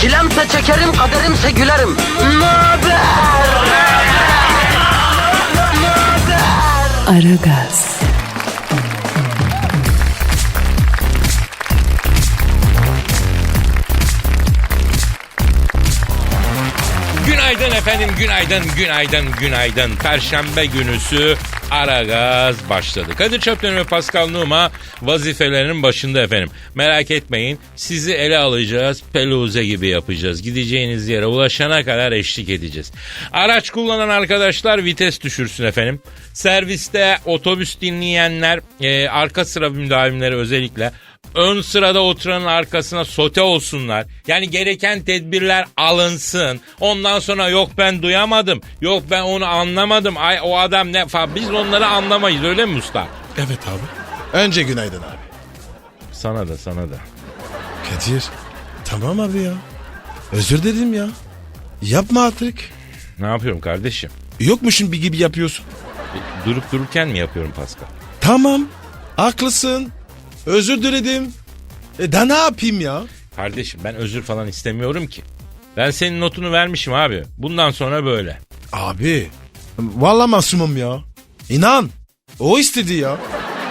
Çilemse çekerim, kaderimse gülerim. Möber! Aragaz, Günaydın günaydın, günaydın, günaydın. Perşembe günüsü Aragaz başladı. Kadir Çöpten ve Pascal Numa vazifelerinin başında efendim. Merak etmeyin sizi ele alacağız, peluze gibi yapacağız. Gideceğiniz yere ulaşana kadar eşlik edeceğiz. Araç kullanan arkadaşlar vites düşürsün efendim. Serviste otobüs dinleyenler, e, arka sıra müdavimleri özellikle ön sırada oturanın arkasına sote olsunlar. Yani gereken tedbirler alınsın. Ondan sonra yok ben duyamadım. Yok ben onu anlamadım. Ay o adam ne falan. Biz onları anlamayız öyle mi usta? Evet abi. Önce günaydın abi. Sana da sana da. Kadir. Tamam abi ya. Özür dilerim ya. Yapma artık. Ne yapıyorum kardeşim? Yokmuşun bir gibi yapıyorsun. E, Durup dururken mi yapıyorum Pascal? Tamam. Haklısın. Özür diledim. E da ne yapayım ya? Kardeşim ben özür falan istemiyorum ki. Ben senin notunu vermişim abi. Bundan sonra böyle. Abi. Vallahi masumum ya. İnan. O istedi ya.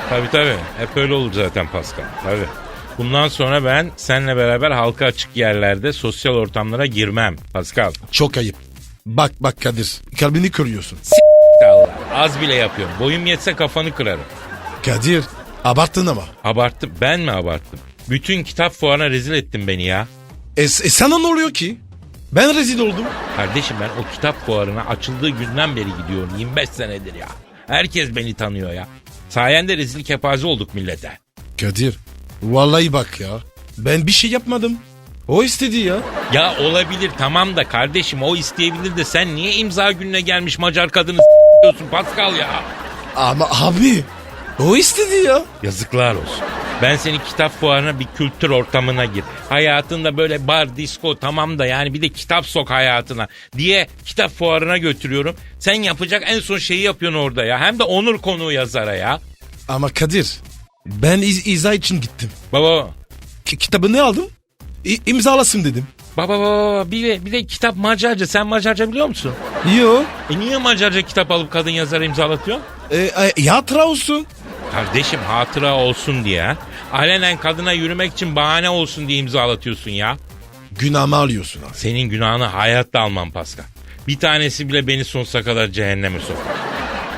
Tabii tabii. Hep öyle olur zaten Pascal. Tabii. Bundan sonra ben seninle beraber halka açık yerlerde sosyal ortamlara girmem Pascal. Çok ayıp. Bak bak Kadir. Kalbini kırıyorsun. Allah. Az bile yapıyorum. Boyum yetse kafanı kırarım. Kadir. Abarttın ama. Abarttım. Ben mi abarttım? Bütün kitap fuarına rezil ettin beni ya. E, e sana ne oluyor ki? Ben rezil oldum. Kardeşim ben o kitap fuarına açıldığı günden beri gidiyorum. 25 senedir ya. Herkes beni tanıyor ya. Sayende rezil kepaze olduk millete. Kadir. Vallahi bak ya. Ben bir şey yapmadım. O istedi ya. Ya olabilir tamam da kardeşim o isteyebilir de sen niye imza gününe gelmiş Macar kadını diyorsun Pascal ya? Ama abi. O istedi ya. Yazıklar olsun. Ben seni kitap fuarına bir kültür ortamına gir. Hayatında böyle bar, disco tamam da yani bir de kitap sok hayatına diye kitap fuarına götürüyorum. Sen yapacak en son şeyi yapıyorsun orada ya. Hem de onur konuğu yazara ya. Ama Kadir. Ben iz, izah için gittim. Baba Ki- kitabı ne aldım? İ, imzalasın dedim. Baba baba bir de, bir de kitap Macarca. Sen Macarca biliyor musun? Yo. E niye Macarca kitap alıp kadın yazara imzalatıyor? E, e, hatıra olsun. Kardeşim hatıra olsun diye. ha? Alenen kadına yürümek için bahane olsun diye imzalatıyorsun ya. Günahımı alıyorsun abi. Senin günahını hayatta almam Pascal. Bir tanesi bile beni sonsuza kadar cehenneme sokar.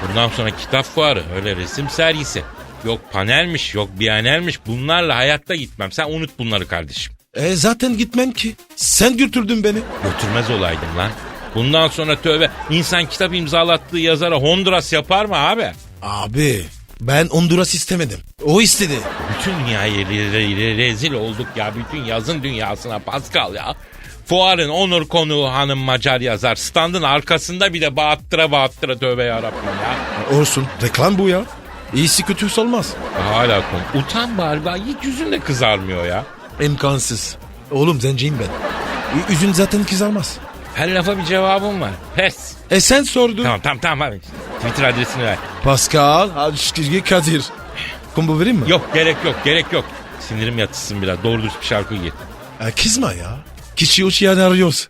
Bundan sonra kitap fuarı, öyle resim sergisi. Yok panelmiş, yok biyanelmiş. Bunlarla hayatta gitmem. Sen unut bunları kardeşim. E, zaten gitmem ki. Sen götürdün beni. Götürmez olaydım lan. Bundan sonra tövbe insan kitap imzalattığı yazara Honduras yapar mı abi? Abi. Ben Honduras istemedim. O istedi. Bütün dünyaya re- re- re- rezil olduk ya. Bütün yazın dünyasına Pascal ya. Fuarın onur konuğu hanım Macar yazar. Standın arkasında bir de bağıttıra bağıttıra tövbe yarabbim ya. Olsun. Reklam bu ya. İyisi kötüsü olmaz. Hala konu. Utan bari bak hiç yüzün de kızarmıyor ya. İmkansız. Oğlum zenciyim ben. Ü- zaten kızarmaz. Her lafa bir cevabım var. Pes. E sen sordun. Tamam tamam tamam abi. Twitter adresini ver. Pascal, Hacı Kadir. Kombo vereyim mi? Yok gerek yok gerek yok. Sinirim yatışsın biraz. Doğru düz bir şarkı gir. E, kızma ya. Kişi uç yani arıyoruz.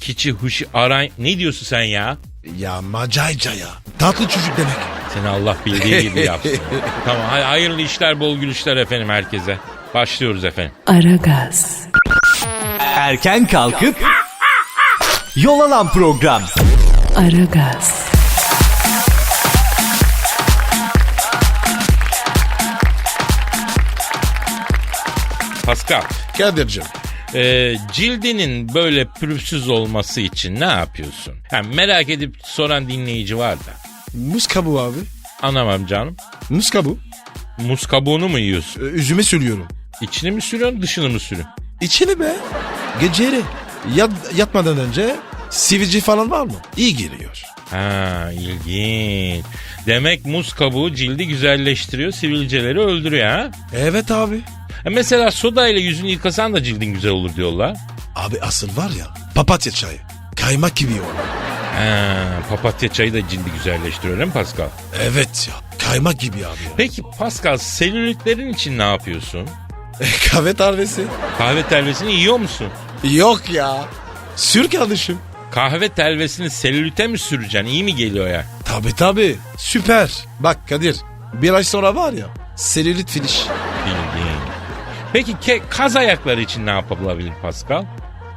Kiçi huşi aray. Ne diyorsun sen ya? Ya macayca ya. Tatlı çocuk demek. Seni Allah bildiği gibi yapsın. tamam hay- hayırlı işler bol gülüşler efendim herkese. Başlıyoruz efendim. Aragaz, Erken kalkıp yol alan program. Aragaz, Pascal, Kadir'cim. e, cildinin böyle pürüzsüz olması için ne yapıyorsun? Ha, merak edip soran dinleyici var da. Muz kabuğu abi. Anlamam canım. Muz kabuğu. Muz kabuğunu mu yiyorsun? E, üzüme söylüyorum. İçini mi sürüyorsun dışını mı sürüyorsun? İçini be. Geceleri. Yat, yatmadan önce Sivilce falan var mı? İyi geliyor. Ha ilginç. Demek muz kabuğu cildi güzelleştiriyor, sivilceleri öldürüyor ha? Evet abi. E mesela soda ile yüzünü yıkasan da cildin güzel olur diyorlar. Abi asıl var ya papatya çayı. Kaymak gibi o. Ha, papatya çayı da cildi güzelleştiriyor değil mi Pascal? Evet ya. Kaymak gibi abi ya. Peki Pascal selülitlerin için ne yapıyorsun? Kahve tarvesi. Kahve telvesini yiyor musun? Yok ya. Sür kardeşim. Kahve telvesini selülite mi süreceksin? İyi mi geliyor ya? Tabi tabi. Süper. Bak Kadir. Bir ay sonra var ya. Selülit finish. Bildiğin. Peki ke- kaz ayakları için ne yapılabilir Pascal?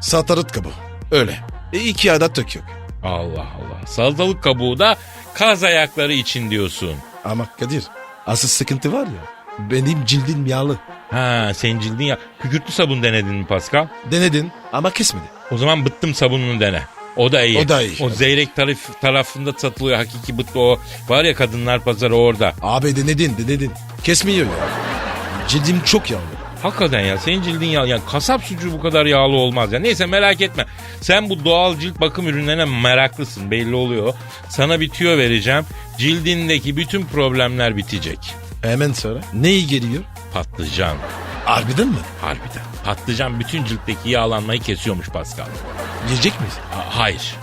Satarıt kabı. Öyle. E, iki ayda tök yok. Allah Allah. Salatalık kabuğu da kaz ayakları için diyorsun. Ama Kadir. Asıl sıkıntı var ya. Benim cildim yağlı. Ha senin cildin ya. Kükürtlü sabun denedin mi Pascal? Denedin ama kesmedi. O zaman bıttım sabununu dene. O da iyi. O da iyi. O zeyrek tarif, tarafında satılıyor hakiki bıttı o. Var ya kadınlar pazarı orada. Abi denedin denedin. Kesmiyor ya. Cildim çok yağlı. Hakikaten ya senin cildin yağlı. Yani kasap sucuğu bu kadar yağlı olmaz ya. Neyse merak etme. Sen bu doğal cilt bakım ürünlerine meraklısın belli oluyor. Sana bir tüyo vereceğim. Cildindeki bütün problemler bitecek. Hemen sonra. Ne iyi geliyor? Patlıcan. Harbiden mi? Harbiden. Patlıcan bütün ciltteki yağlanmayı kesiyormuş Pascal. Yiyecek miyiz? Ha- hayır.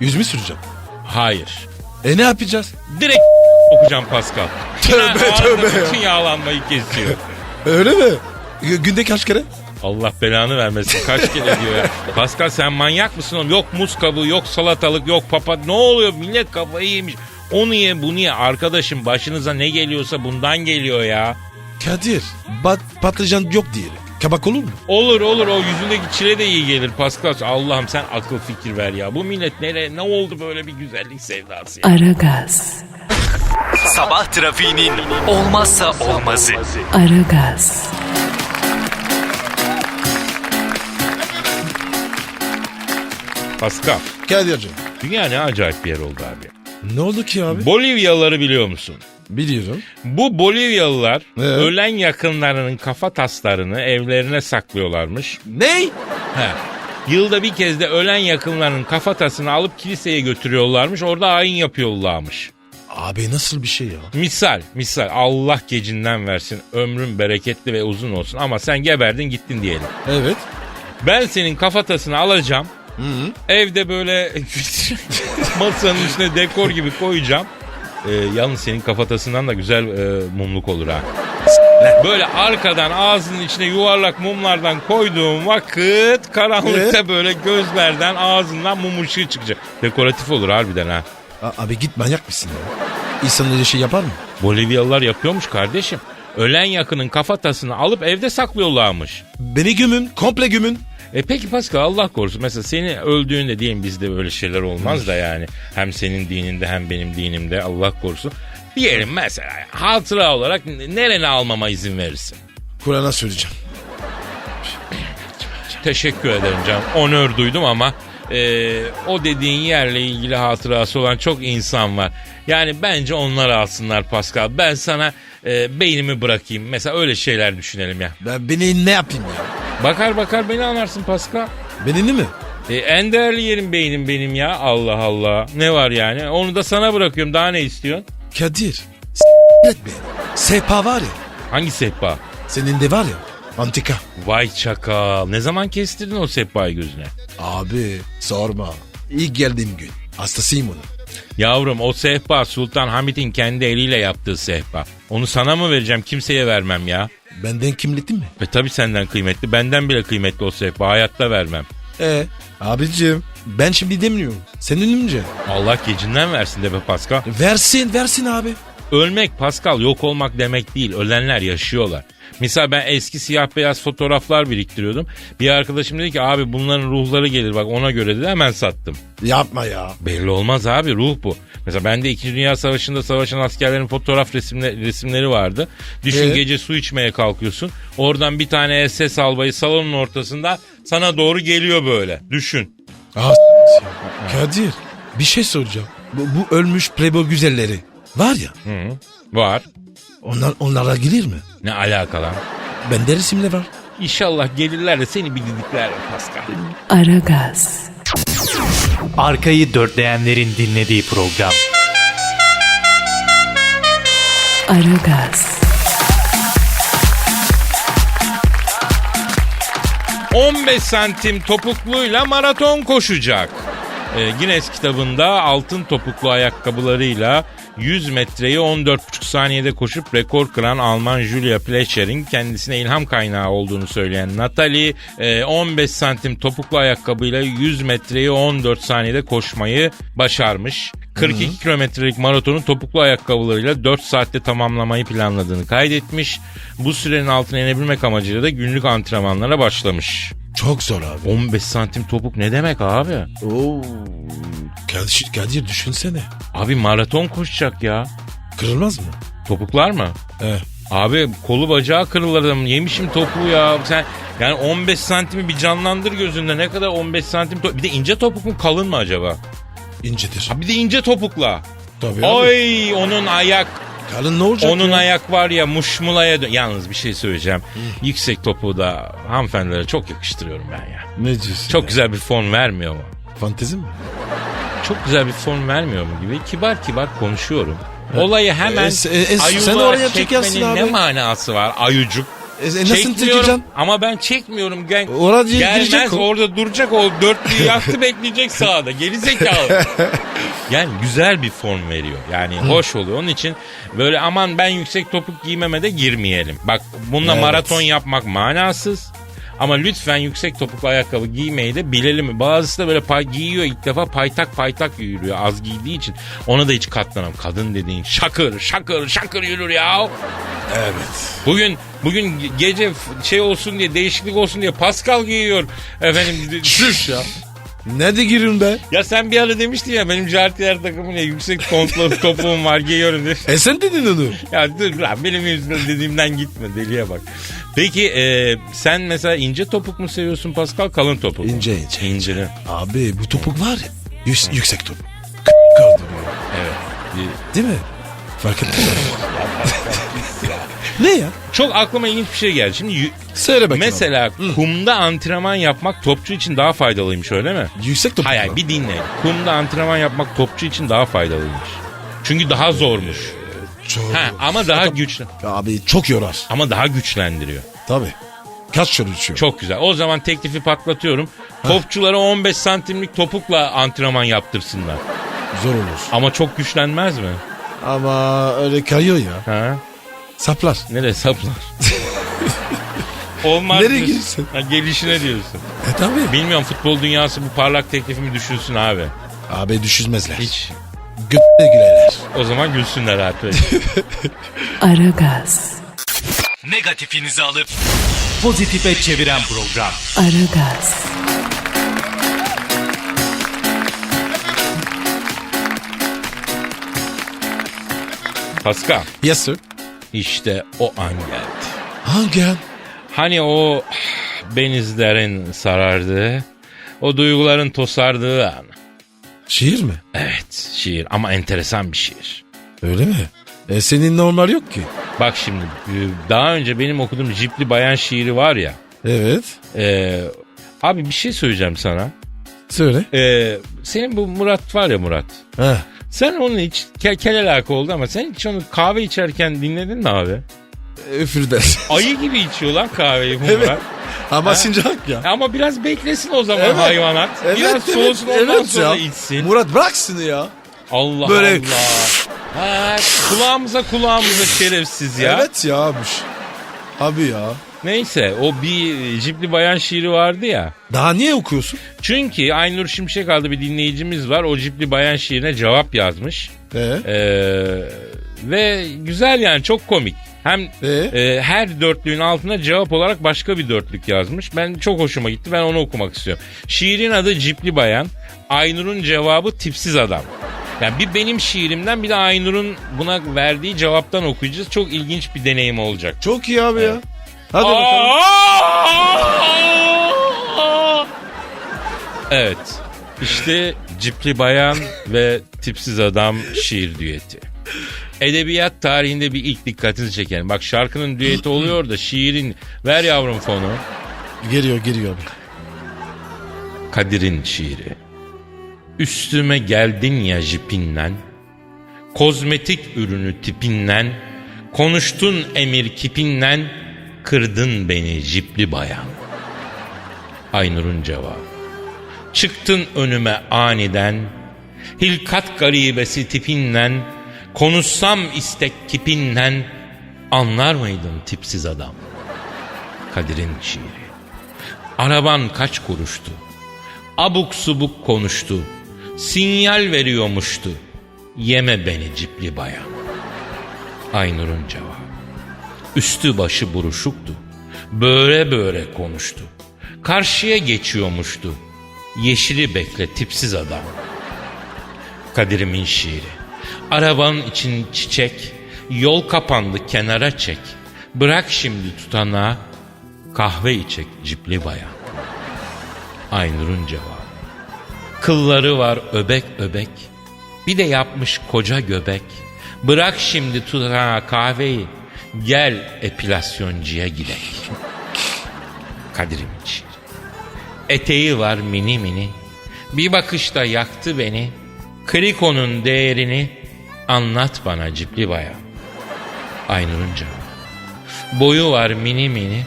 Yüz mü süreceğim? Hayır. E ne yapacağız? Direkt okuyacağım Pascal. Tövbe, ağzında tövbe ya. Bütün yağlanmayı kesiyor. Öyle mi? G- günde kaç kere? Allah belanı vermesin. Kaç kere diyor ya. Pascal sen manyak mısın oğlum? Yok muz kabuğu, yok salatalık, yok papat. Ne oluyor? Millet kafayı yemiş. Onu ye, bunu ye. Arkadaşım başınıza ne geliyorsa bundan geliyor ya. Kadir. Bat, patlıcan yok diyelim. Kabak olur mu? Olur olur o yüzündeki çile de iyi gelir Pascal. Allah'ım sen akıl fikir ver ya. Bu millet nereye ne oldu böyle bir güzellik sevdası ya. Aragaz, Sabah trafiğinin olmazsa olmazı. Aragaz, Pascal Kadir'cim. dünya ne acayip bir yer oldu abi. Ne oldu ki abi? Bolivyalıları biliyor musun? Biliyorum. Bu Bolivyalılar Ee? ölen yakınlarının kafa taslarını evlerine saklıyorlarmış. Ney? He. Yılda bir kez de ölen yakınlarının kafatasını alıp kiliseye götürüyorlarmış. Orada ayin yapıyorlarmış. Abi nasıl bir şey ya? Misal, misal Allah gecinden versin. Ömrün bereketli ve uzun olsun. Ama sen geberdin gittin diyelim. Evet. Ben senin kafatasını alacağım. Evde böyle masanın üstüne dekor gibi koyacağım. Ee, yalnız senin kafatasından da güzel e, mumluk olur ha. Böyle arkadan ağzının içine yuvarlak mumlardan koyduğum vakit karanlıkta böyle gözlerden ağzından mum ışığı çıkacak. Dekoratif olur harbiden ha. A- abi git manyak mısın ya? İnsan öyle şey yapar mı? Bolivyalılar yapıyormuş kardeşim. Ölen yakının kafatasını alıp evde saklıyorlarmış. Beni gömün. Komple gömün. E peki Pascal Allah korusun mesela seni öldüğünde diyelim bizde böyle şeyler olmaz da yani. Hem senin dininde hem benim dinimde Allah korusun. Diyelim mesela hatıra olarak nereni almama izin verirsin. Kur'an'a söyleyeceğim. Teşekkür ederim canım. Onör duydum ama e, o dediğin yerle ilgili hatırası olan çok insan var. Yani bence onlar alsınlar Pascal. Ben sana e, beynimi bırakayım. Mesela öyle şeyler düşünelim ya. Ben beni ne yapayım ya? Bakar bakar beni anlarsın Pascal. Beni mi? E, en değerli yerim beynim benim ya. Allah Allah. Ne var yani? Onu da sana bırakıyorum. Daha ne istiyorsun? Kadir. S- et beni. Sepa var ya. Hangi sehpa? Senin de var ya. Antika. Vay çakal. Ne zaman kestirdin o sehpayı gözüne? Abi sorma. İlk geldiğim gün. Hastasıyım onun. Yavrum o sehpa Sultan Hamit'in kendi eliyle yaptığı sehpa. Onu sana mı vereceğim? Kimseye vermem ya. Benden kimlikli mi? Ve tabii senden kıymetli. Benden bile kıymetli o sehpa. Hayatta vermem. E abicim ben şimdi demiyorum. Senin önce. Allah gecinden versin de be Pascal. Versin versin abi. Ölmek Pascal yok olmak demek değil. Ölenler yaşıyorlar. Misal ben eski siyah beyaz fotoğraflar biriktiriyordum. Bir arkadaşım dedi ki abi bunların ruhları gelir bak ona göre dedi hemen sattım. Yapma ya. Belli olmaz abi ruh bu. Mesela bende 2. Dünya Savaşı'nda savaşan askerlerin fotoğraf resimle, resimleri vardı. Düşün Ee? gece su içmeye kalkıyorsun. Oradan bir tane SS albayı salonun ortasında sana doğru geliyor böyle. Düşün. Ah, s- Kadir bir şey soracağım. Bu, bu ölmüş playboy güzelleri var ya var. onlar onlara gelir mi? Ne alaka lan? Bende resimler var. İnşallah gelirler de seni bir didikler Pascal. Aragaz, Arkayı dörtleyenlerin dinlediği program. Aragaz, 15 santim topukluyla maraton koşacak. Ee, Guinness kitabında altın topuklu ayakkabılarıyla 100 metreyi 14,5 saniyede koşup rekor kıran Alman Julia Plecher'in kendisine ilham kaynağı olduğunu söyleyen Natalie e, 15 santim topuklu ayakkabıyla 100 metreyi 14 saniyede koşmayı başarmış. 42 kilometrelik maratonu topuklu ayakkabılarıyla 4 saatte tamamlamayı planladığını kaydetmiş. Bu sürenin altına inebilmek amacıyla da günlük antrenmanlara başlamış. Çok zor abi. 15 santim topuk ne demek abi? Oo. Kadir, Kadir düşünsene. Abi maraton koşacak ya. Kırılmaz mı? Topuklar mı? He. Abi kolu bacağı kırılır adam. Yemişim topuğu ya. Sen yani 15 santimi bir canlandır gözünde. Ne kadar 15 santim Bir de ince topuk mu kalın mı acaba? İncedir. Ha bir de ince topukla. Tabii abi. Oy onun ayak Kalın ne olacak onun ya? ayak var ya muşmulaya dön. Yalnız bir şey söyleyeceğim. Yüksek topuğu da hanımefendilere çok yakıştırıyorum ben ya. Ne diyorsun? Çok ya? güzel bir form vermiyor mu? Fantezi mi? Çok güzel bir form vermiyor mu gibi kibar kibar konuşuyorum. Olayı hemen E, e, e, ayılığa sen oraya çekmenin ne manası var ayucuk? E, e, nasıl çekeceksin? ama ben çekmiyorum. Gel, Orada girecek gelmez o. orada duracak o dörtlüyü yaktı bekleyecek sağda. Geri zekalı. yani güzel bir form veriyor. Yani hoş oluyor. Onun için böyle aman ben yüksek topuk giymeme de girmeyelim. Bak bununla Evet. maraton yapmak manasız. Ama lütfen yüksek topuklu ayakkabı giymeyi de bilelim. Bazısı da böyle pay, giyiyor ilk defa paytak paytak yürüyor az giydiği için. Ona da hiç katlanam. Kadın dediğin şakır şakır şakır yürür ya. Evet. Bugün bugün ge- gece şey olsun diye değişiklik olsun diye Pascal giyiyor. Efendim şuş ya. Nerede giriyorsun be? Ya sen bir ara demiştin ya benim jartiyer takımıyla yüksek kontlu topuğum var giyiyorum diye. E sen dedin onu. Ya dur lan benim yüzümden dediğimden gitme deliye bak. Peki e, sen mesela ince topuk mu seviyorsun Pascal kalın topuk mu? İnce ince. İnceli. Abi bu topuk var ya. Yüz, yüksek topuk. K- kaldırıyor. Evet. Değil mi? Fark ettin mi? Ne ya? Çok aklıma ilginç bir şey geldi. Şimdi yü- Söyle bakayım. mesela kumda antrenman yapmak topçu için daha faydalıymış öyle mi? Yüksek topuk Hayır bir dinle. Kumda antrenman yapmak topçu için daha faydalıymış. Çünkü daha zormuş. Çok. Ha, ama daha güçlü. Abi çok yorar. Ama daha güçlendiriyor. Tabii. Kaç içiyor? Çok güzel. O zaman teklifi patlatıyorum. Topçulara 15 santimlik topukla antrenman yaptırsınlar. Zor olur. Ama çok güçlenmez mi? Ama öyle kayıyor ya. Ha? Saplar. Nereye saplar? Olmaz. Nereye diyorsun. girsin? Ha, gelişine diyorsun. E tabii. Bilmiyorum futbol dünyası bu parlak teklifimi düşünsün abi. Abi düşünmezler. Hiç. Götüne girerler. O zaman gülsünler artık. Aragaz, Negatifinizi alıp pozitife çeviren program. Aragaz, Pascal. Yes sir. İşte o an geldi. Hangi an? Hani o benizlerin sarardığı, o duyguların tosardığı an. Şiir mi? Evet şiir ama enteresan bir şiir. Öyle mi? E senin normal yok ki. Bak şimdi e, daha önce benim okuduğum Cipli Bayan şiiri var ya. Evet. e, abi bir şey söyleyeceğim sana. Söyle. E, senin bu Murat var ya Murat. Ha. Sen onun hiç ke kel alaka oldu ama sen hiç onu kahve içerken dinledin mi abi? Üfürden. Ayı gibi içiyor lan kahveyi bu Evet. Ama sıcak ya. Ama biraz beklesin o zaman Evet. hayvanat. biraz soğusun ondan sonra ya. içsin. Murat bıraksın ya. Allah Böyle- Allah. Ha, kulağımıza kulağımıza şerefsiz ya. Evet ya abi. Abi ya. Neyse o bir Cipli Bayan şiiri vardı ya. Daha niye okuyorsun? Çünkü Aynur Şimşek adlı bir dinleyicimiz var. O Cipli Bayan şiirine cevap yazmış. Ee? Ee, ve güzel yani çok komik. Hem Ee? e, her dörtlüğün altına cevap olarak başka bir dörtlük yazmış. Ben çok hoşuma gitti. Ben onu okumak istiyorum. Şiirin adı Cipli Bayan. Aynur'un cevabı tipsiz adam. Yani bir benim şiirimden bir de Aynur'un buna verdiği cevaptan okuyacağız. Çok ilginç bir deneyim olacak. Çok iyi abi ya. Hadi bakalım. Evet. İşte Cipli Bayan ve Tipsiz Adam şiir düeti. Edebiyat tarihinde bir ilk dikkatini çeken. Bak şarkının düeti oluyor da şiirin ver yavrum fonu. Geliyor geliyor abi. Kadir'in şiiri. Üstüme geldin ya jipinden, kozmetik ürünü tipinden, konuştun emir kipinden, kırdın beni jipli bayan. Aynur'un cevabı. Çıktın önüme aniden, hilkat garibesi tipinden, konuşsam istek kipinden, anlar mıydın tipsiz adam? Kadir'in şiiri. Araban kaç kuruştu? Abuk subuk konuştu. Sinyal veriyormuştu. Yeme beni cipli bayan. Aynur'un cevabı. Üstü başı buruşuktu. Böyle böyle konuştu. Karşıya geçiyormuştu. Yeşili bekle tipsiz adam. Kadir'imin şiiri. Arabanın için çiçek, yol kapandı kenara çek. Bırak şimdi tutanağı, kahve içek cipli bayan. Aynur'un cevabı. Kılları var öbek öbek. Bir de yapmış koca göbek. Bırak şimdi tutanağı kahveyi. Gel epilasyoncuya gidek. Kadir'im şiiri. Eteği var mini mini. Bir bakışta yaktı beni. Krikonun değerini anlat bana cipli bayan. Aynur'un cevabı. Boyu var mini mini.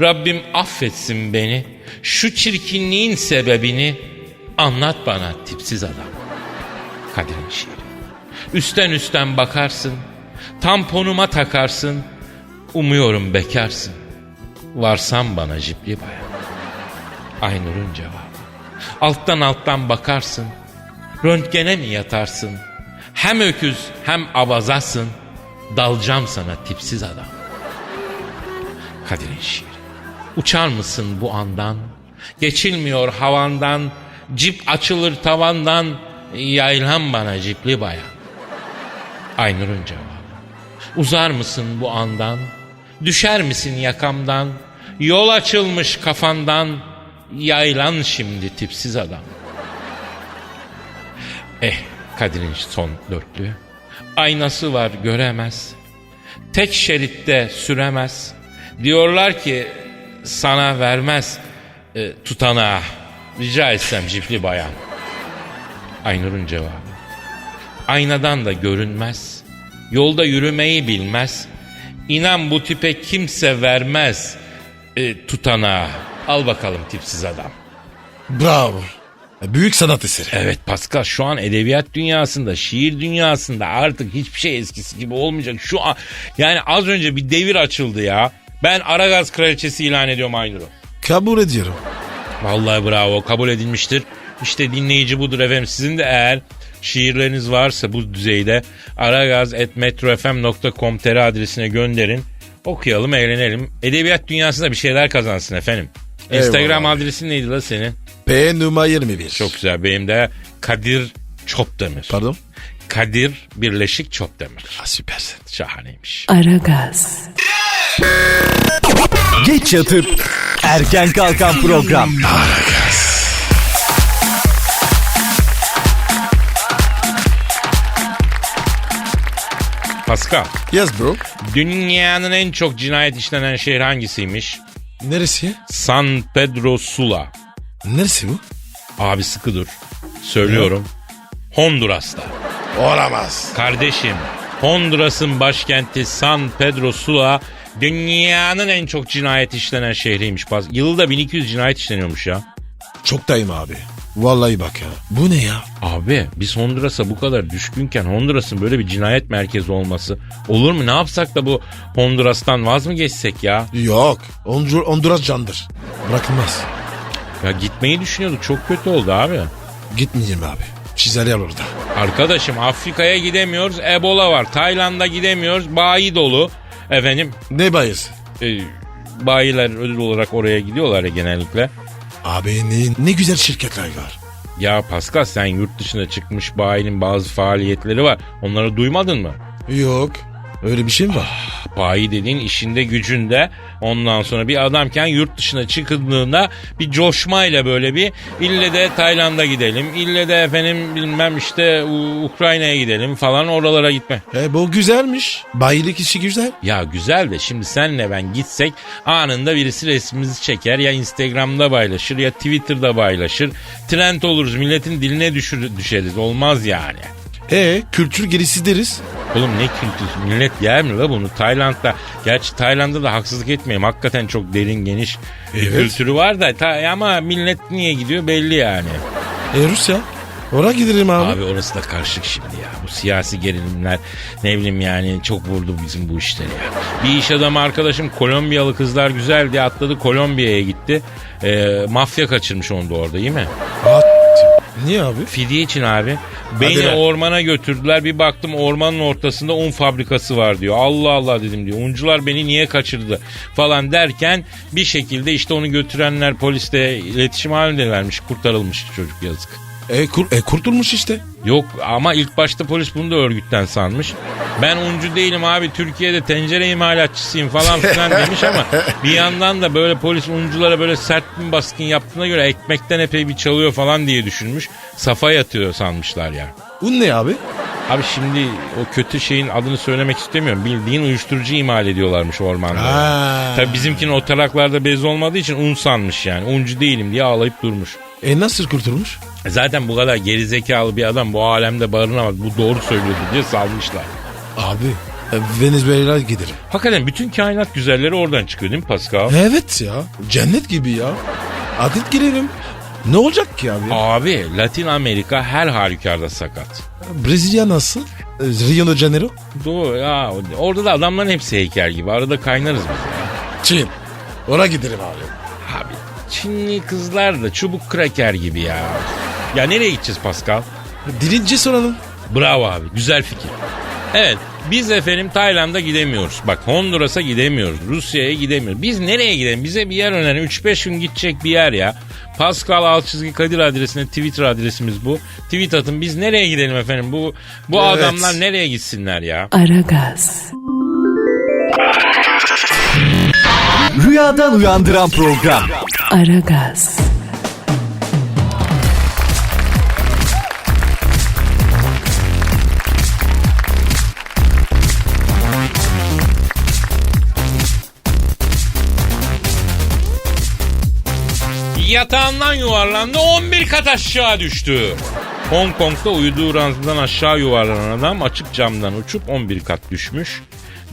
Rabbim affetsin beni. Şu çirkinliğin sebebini anlat bana tipsiz adam. Kadir'in şiiri. Üstten üstten bakarsın. Tamponuma takarsın. Umuyorum bekarsın. Varsan bana cipli bayan. Aynur'un cevabı. Alttan alttan bakarsın. Röntgene mi yatarsın? Hem öküz hem abazasın. Dalcam sana tipsiz adam. Kadir'in şiiri. Uçar mısın bu andan? Geçilmiyor havandan. Cip açılır tavandan. Yaylan bana cipli bayan. Aynur'un cevabı. Uzar mısın bu andan? Düşer misin yakamdan? Yol açılmış kafandan. Yaylan şimdi tipsiz adam. Eh Kadir'in son dörtlüğü. Aynası var göremez. Tek şeritte süremez. Diyorlar ki sana vermez e, tutanağı. Rica etsem cipli bayan. Aynur'un cevabı. Aynadan da görünmez. Yolda yürümeyi bilmez. İnan bu tipe kimse vermez e, tutanağı. Al bakalım tipsiz adam. Bravo. Büyük sanat eseri. Evet Pascal şu an edebiyat dünyasında, şiir dünyasında artık hiçbir şey eskisi gibi olmayacak. Şu an yani az önce bir devir açıldı ya. Ben Aragaz kraliçesi ilan ediyorum Aynur'u. Kabul ediyorum. Vallahi bravo kabul edilmiştir. İşte dinleyici budur efendim. Sizin de eğer şiirleriniz varsa bu düzeyde aragaz.metrofm.com.tr adresine gönderin. Okuyalım, eğlenelim. Edebiyat dünyasında bir şeyler kazansın efendim. Instagram Eyvallah. adresin neydi la senin? P numara 21. Çok güzel. Benim de Kadir Çopdemir. Pardon? Kadir Birleşik Çopdemir. Ha, süpersin. Şahaneymiş. Aragaz, Geç yatıp erken kalkan program. Pascal, Yes bro. dünyanın en çok cinayet işlenen şehri hangisiymiş? Neresi? San Pedro Sula. Neresi bu? Abi sıkı dur. Söylüyorum. Honduras'ta. Olamaz. Kardeşim, Honduras'ın başkenti San Pedro Sula dünyanın en çok cinayet işlenen şehriymiş. Yılda 1200 cinayet işleniyormuş ya. Çok dayım abi. Vallahi bak ya. Bu ne ya? Abi biz Honduras'a bu kadar düşkünken Honduras'ın böyle bir cinayet merkezi olması olur mu? Ne yapsak da bu Honduras'tan vaz mı geçsek ya? Yok. Hondur Honduras candır. Bırakılmaz. Ya gitmeyi düşünüyorduk çok kötü oldu abi. Gitmeyeyim abi. Çizer yer orada. Arkadaşım Afrika'ya gidemiyoruz Ebola var. Tayland'a gidemiyoruz bayi dolu. Efendim Ne bayız? e, bayiler ödül olarak oraya gidiyorlar ya genellikle. Abi ne, güzel şirketler var. Ya Pascal sen yurt dışına çıkmış bayinin bazı faaliyetleri var. Onları duymadın mı? Yok. Öyle bir şey mi var? Bayi dediğin işinde gücünde ondan sonra bir adamken yurt dışına çıkıldığında bir coşmayla böyle bir ille de Tayland'a gidelim. ille de efendim bilmem işte Ukrayna'ya gidelim falan oralara gitme. E bu güzelmiş. Bayilik işi güzel. Ya güzel de şimdi senle ben gitsek anında birisi resmimizi çeker ya Instagram'da paylaşır ya Twitter'da paylaşır. Trend oluruz milletin diline düşür, düşeriz olmaz yani. E kültür gerisi deriz. Oğlum ne kültür millet yer mi la bunu Tayland'da gerçi Tayland'da da haksızlık etmeyeyim hakikaten çok derin geniş Evet. kültürü var da ta- ama millet niye gidiyor belli yani. E Rusya. Oraya gidelim abi. Abi orası da karışık şimdi ya. Bu siyasi gerilimler ne bileyim yani çok vurdu bizim bu işleri ya. Bir iş adamı arkadaşım Kolombiyalı kızlar güzel diye atladı Kolombiya'ya gitti. Ee, mafya kaçırmış onu da orada değil mi? Aa, Niye abi? Fidye için abi. Beni be. ormana götürdüler. Bir baktım ormanın ortasında un fabrikası var diyor. Allah Allah dedim diyor. Uncular beni niye kaçırdı falan derken bir şekilde işte onu götürenler poliste iletişim halindelermiş. Kurtarılmış çocuk yazık. E, kur, e kurtulmuş işte. Yok ama ilk başta polis bunu da örgütten sanmış. Ben uncu değilim abi Türkiye'de tencere imalatçısıyım falan filan demiş ama bir yandan da böyle polis unculara böyle sert bir baskın yaptığına göre ekmekten epey bir çalıyor falan diye düşünmüş. Safa yatıyor sanmışlar ya. Un ne abi? Abi şimdi o kötü şeyin adını söylemek istemiyorum. Bildiğin uyuşturucu imal ediyorlarmış ormanda. Tabii bizimkinin o taraklarda bez olmadığı için un sanmış yani. Uncu değilim diye ağlayıp durmuş. E nasıl kurtulmuş? Zaten bu kadar gerizekalı bir adam bu alemde barınamaz. Bu doğru söylüyordu diye salmışlar. Abi e, Venezuela'ya giderim. Hakikaten bütün kainat güzelleri oradan çıkıyor değil mi Pascal? Evet ya. Cennet gibi ya. Adet girelim. Ne olacak ki abi? Abi Latin Amerika her halükarda sakat. Brezilya nasıl? E, Rio de Janeiro? Doğru ya. Orada da adamların hepsi heykel gibi. Arada kaynarız biz ya. Çin. Oraya giderim abi. Çinli kızlar da çubuk kraker gibi ya. Ya nereye gideceğiz Pascal? Dilinci soralım. Bravo abi güzel fikir. Evet biz efendim Tayland'a gidemiyoruz. Bak Honduras'a gidemiyoruz. Rusya'ya gidemiyoruz. Biz nereye gidelim? Bize bir yer önerin. 3-5 gün gidecek bir yer ya. Pascal Alçızgi Kadir adresine Twitter adresimiz bu. Tweet atın. Biz nereye gidelim efendim? Bu bu Evet. adamlar nereye gitsinler ya? Aragaz, Rüyadan uyandıran program. Aragaz, Yatağından yuvarlandı 11 kat aşağı düştü. Hong Kong'da uyuduğu ranzadan aşağı yuvarlanan adam açık camdan uçup 11 kat düşmüş.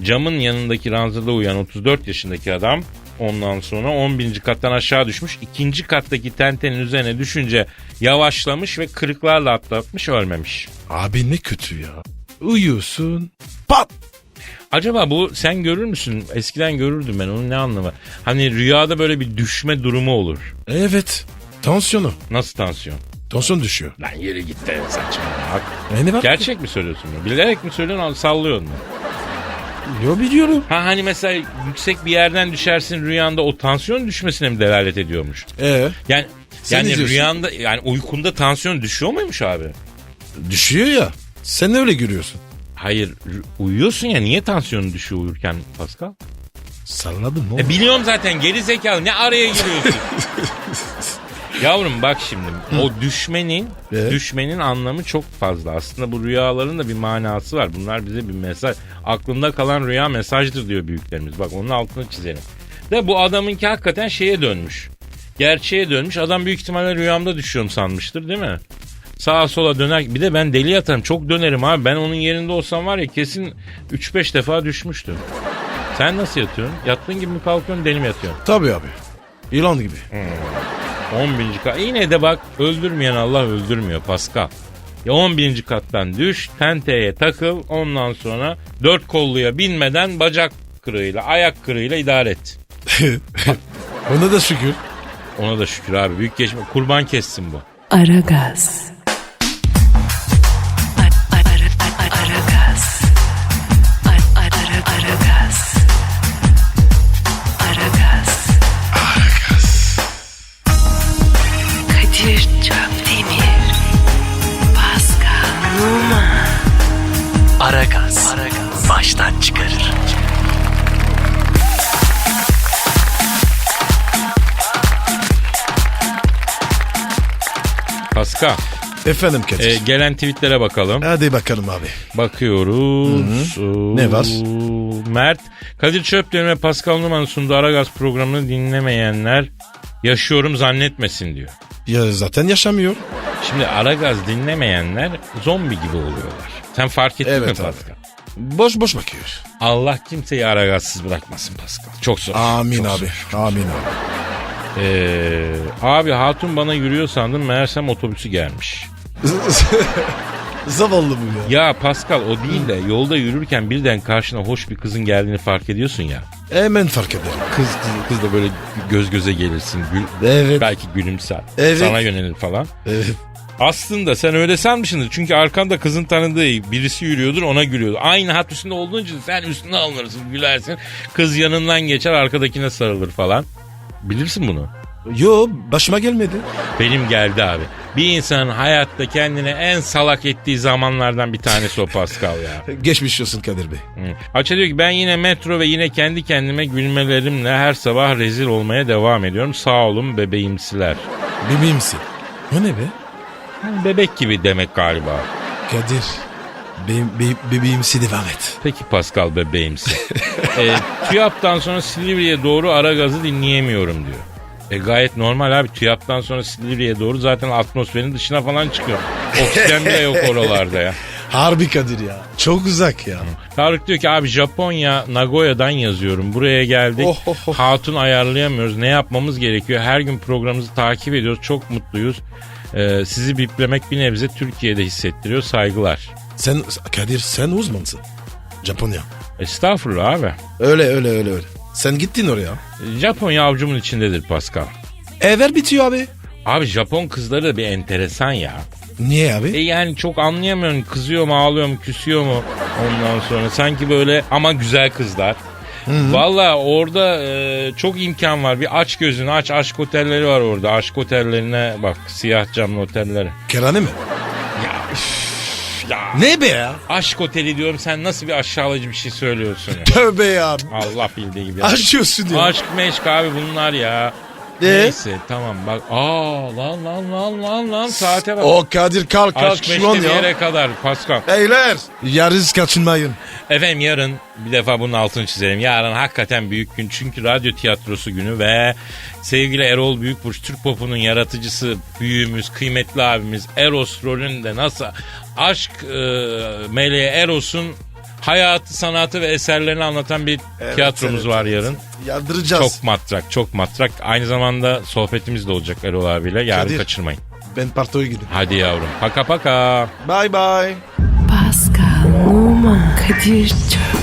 Camın yanındaki ranzada uyuyan 34 yaşındaki adam ondan sonra 11. kattan aşağı düşmüş. İkinci kattaki tentenin üzerine düşünce yavaşlamış ve kırıklarla atlatmış ölmemiş. Abi ne kötü ya. Uyuyorsun. Pat. Acaba bu sen görür müsün? Eskiden görürdüm ben onun ne anlamı? Hani rüyada böyle bir düşme durumu olur. Evet. Tansiyonu. Nasıl tansiyon? Tansiyon düşüyor. Lan yeri git de ne var? Gerçek mi söylüyorsun bunu? Bilerek mi söylüyorsun sallıyorsun mu? Yo biliyorum. Ha hani mesela yüksek bir yerden düşersin rüyanda o tansiyon düşmesine mi delalet ediyormuş? E Yani Sen ne yani rüyanda yani uykunda tansiyon düşüyor muymuş abi? düşüyor ya. Sen öyle görüyorsun. Hayır uyuyorsun ya niye tansiyonun düşüyor uyurken Pascal? Salladım ne E biliyorum zaten geri zekalı ne araya giriyorsun? Yavrum bak şimdi o düşmenin Evet. düşmenin anlamı çok fazla. Aslında bu rüyaların da bir manası var. Bunlar bize bir mesaj. Aklında kalan rüya mesajdır diyor büyüklerimiz. Bak onun altını çizelim. De bu adamınki hakikaten şeye dönmüş. Gerçeğe dönmüş. Adam büyük ihtimalle rüyamda düşüyorum sanmıştır değil mi? Sağa sola döner. Bir de ben deli yatarım. Çok dönerim abi. Ben onun yerinde olsam var ya kesin 3-5 defa düşmüştüm. Sen nasıl yatıyorsun? Yattığın gibi mi kalkıyorsun deli mi yatıyorsun? Tabii abi. Yılan gibi. 10 binci kat. Yine de bak öldürmeyen Allah öldürmüyor Pascal. Ya 10 binci kattan düş, tenteye takıl, ondan sonra dört kolluya binmeden bacak kırığıyla, ayak kırığıyla idare et. Ona da şükür. Ona da şükür abi. Büyük geçme. Kurban kessin bu. Aragaz. Aragaz, Aragaz baştan çıkarır. Paska, Efendim Kadir. e, gelen tweetlere bakalım. Hadi bakalım abi. Bakıyoruz. Oo, Ne var? Mert, Kadir Çöpdemir ve Pascal Numan'ın sunduğu Aragaz programını dinlemeyenler yaşıyorum zannetmesin diyor. Ya zaten yaşamıyor. Şimdi Aragaz dinlemeyenler zombi gibi oluyorlar. Sen fark ettin Evet mi abi. Pascal? Boş boş bakıyor. Allah kimseyi Aragaz'sız bırakmasın Pascal. Çok zor. Amin Çok abi. zor. Amin abi. Ee, abi hatun bana yürüyor sandım meğersem otobüsü gelmiş. Zavallı bu ya. Ya Pascal o değil de yolda yürürken birden karşına hoş bir kızın geldiğini fark ediyorsun ya. Hemen fark ederim. Kız, kız, kız da böyle göz göze gelirsin. Gül, Evet. Belki gülümser. Evet. Sana yönelir falan. Evet. Aslında sen öyle sanmışsındır. Çünkü arkanda kızın tanıdığı birisi yürüyordur ona gülüyordur. Aynı hat üstünde olduğun için sen üstüne alınırsın gülersin. Kız yanından geçer arkadakine sarılır falan. Bilirsin bunu. Yo başıma gelmedi. Benim geldi abi. Bir insanın hayatta kendine en salak ettiği zamanlardan bir tanesi o Pascal ya. Geçmiş olsun Kadir Bey. Hı. Açı diyor ki ben yine metro ve yine kendi kendime gülmelerimle her sabah rezil olmaya devam ediyorum. Sağ olun bebeğimsiler. Bebeğimsin. O ne be? Bebek gibi demek galiba. Kadir. Be, be, bebeğimsi devam et. Peki Pascal bebeğimsi. e, TÜYAP'tan sonra Silivri'ye doğru ara gazı dinleyemiyorum diyor. E gayet normal abi. TÜYAP'tan sonra Silivri'ye doğru zaten atmosferin dışına falan çıkıyor. Oksijen bile yok oralarda ya. Harbi Kadir ya. Çok uzak ya. Tarık diyor ki abi Japonya Nagoya'dan yazıyorum. Buraya geldik. Oh, oh, oh. Hatun ayarlayamıyoruz. Ne yapmamız gerekiyor? Her gün programımızı takip ediyoruz. Çok mutluyuz. Ee, sizi biplemek bir nebze Türkiye'de hissettiriyor. Saygılar. Sen Kadir sen uzmansın. Japonya. Estağfurullah abi. Öyle öyle öyle öyle. Sen gittin oraya. Japonya avucumun içindedir Pascal. Ever bitiyor abi. Abi Japon kızları da bir enteresan ya. Niye abi? E yani çok anlayamıyorum. Kızıyor mu ağlıyor mu küsüyor mu ondan sonra. Sanki böyle ama güzel kızlar. Valla orada e, çok imkan var. Bir aç gözünü aç. Aşk otelleri var orada. Aşk otellerine bak. Siyah camlı otelleri. Kerane mi? Ya, üf, ya. Ne be ya? Aşk oteli diyorum. Sen nasıl bir aşağılayıcı bir şey söylüyorsun ya. Tövbe ya. Allah bildiği gibi. Ya. Aşk meşk abi bunlar ya. Ne? Neyse tamam bak. Aa lan lan lan lan lan saate bak. O Kadir kalk kalk Aşk şu an bir ya. yere kadar Pascal. Beyler. Yarız kaçınmayın. Efendim yarın bir defa bunun altını çizelim. Yarın hakikaten büyük gün çünkü radyo tiyatrosu günü ve sevgili Erol Büyükburç Türk popunun yaratıcısı büyüğümüz kıymetli abimiz Eros rolünde nasıl aşk e, meleği Eros'un hayatı sanatı ve eserlerini anlatan bir tiyatromuz evet, var evet. yarın. Yardıracağız. Çok matrak çok matrak aynı zamanda sohbetimiz de olacak Erol abiyle yarın Kadir. kaçırmayın. Ben partoya gidin. Hadi yavrum paka paka. Bye bye. Pascal, Oman, Kadir çok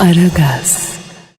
Aragaz.